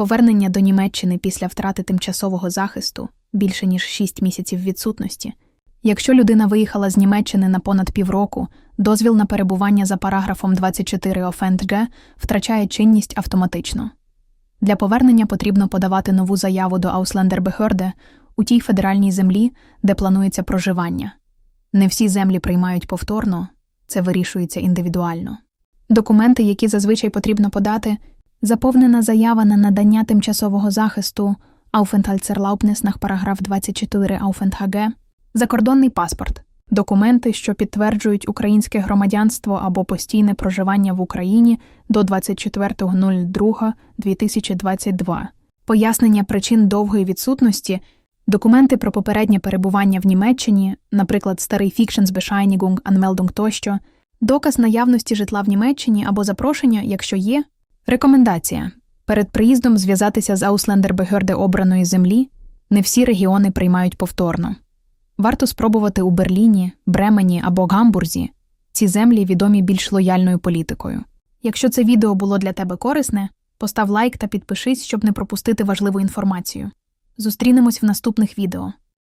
Повернення до Німеччини після втрати тимчасового захисту більше ніж 6 місяців відсутності. Якщо людина виїхала з Німеччини на понад півроку, дозвіл на перебування за параграфом 24 ОФНДГ втрачає чинність автоматично. Для повернення потрібно подавати нову заяву до Ausländerbehörde у тій федеральній землі, де планується проживання. Не всі землі приймають повторно, це вирішується індивідуально. Документи, які зазвичай потрібно подати, заповнена заява на надання тимчасового захисту Aufenthaltserlaubnis параграф 24 Aufenthaге, закордонний паспорт, документи, що підтверджують українське громадянство або постійне проживання в Україні до 24.02.2022, пояснення причин довгої відсутності, документи про попереднє перебування в Німеччині, наприклад, старий Фікшенсбешайнігунг, Анмелдунг тощо, доказ наявності житла в Німеччині або запрошення, якщо є, рекомендація. Перед приїздом зв'язатися з Ausländerbehörde обраної землі не всі регіони приймають повторно. Варто спробувати у Берліні, Бремені або Гамбурзі. Ці землі відомі більш лояльною політикою. Якщо це відео було для тебе корисне, постав лайк та підпишись, щоб не пропустити важливу інформацію. Зустрінемось в наступних відео.